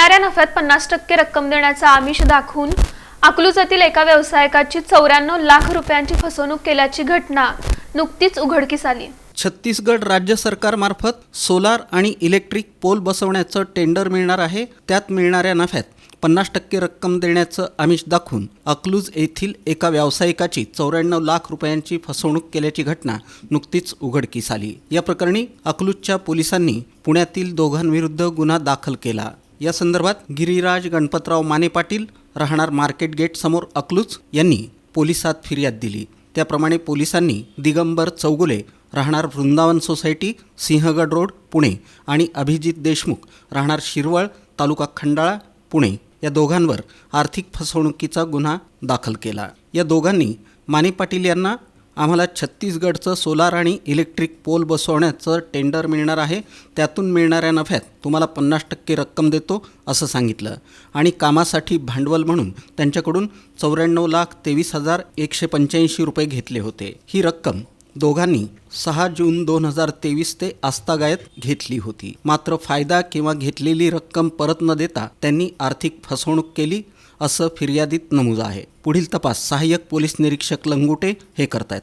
मिळणाऱ्या नफ्यात पन्नास टक्के रक्कम देण्याचा आमिष दाखवून अकलूजातील एका व्यावसायिकाची चौऱ्याण्णव लाख रुपयांची फसवणूक केल्याची घटना नुकतीच उघडकीस आली. छत्तीसगड राज्य सरकारमार्फत सोलार आणि इलेक्ट्रिक पोल बसवण्याचं टेंडर मिळणार आहे. त्यात मिळणाऱ्या नफ्यात पन्नास टक्के रक्कम देण्याचं आमिष दाखवून अकलूज येथील एका व्यावसायिकाची चौऱ्याण्णव लाख रुपयांची फसवणूक केल्याची घटना नुकतीच उघडकीस आली. या प्रकरणी अकलूजच्या पोलिसांनी पुण्यातील दोघांविरुद्ध गुन्हा दाखल केला. या संदर्भात गिरिराज गणपतराव माने पाटील राहणार मार्केट गेट समोर अकलूज यांनी पोलिसात फिर्याद दिली. त्याप्रमाणे पोलिसांनी दिगंबर चौगुले राहणार वृंदावन सोसायटी सिंहगड रोड पुणे आणि अभिजित देशमुख राहणार शिरवळ तालुका खंडाळा पुणे या दोघांवर आर्थिक फसवणुकीचा गुन्हा दाखल केला. या दोघांनी माने पाटील यांना आम्हाला छत्तीसगडचं सोलार आणि इलेक्ट्रिक पोल बसवण्याचं टेंडर मिळणार आहे. त्यातून मिळणाऱ्या नफ्यात तुम्हाला पन्नास टक्के रक्कम देतो असं सांगितलं. आणि कामासाठी भांडवल म्हणून त्यांच्याकडून चौऱ्याण्णव लाख तेवीस हजार एकशे पंच्याऐंशी रुपये घेतले होते. ही रक्कम दोघांनी सहा जून दोन हजार तेवीस ते आस्थागायत घेतली होती. मात्र फायदा किंवा घेतलेली रक्कम परत न देता त्यांनी आर्थिक फसवणूक केली असं फिर्यादीत नमूद आहे. पुढील तपास सहाय्यक पोलीस निरीक्षक लंगुटे हे करतायत.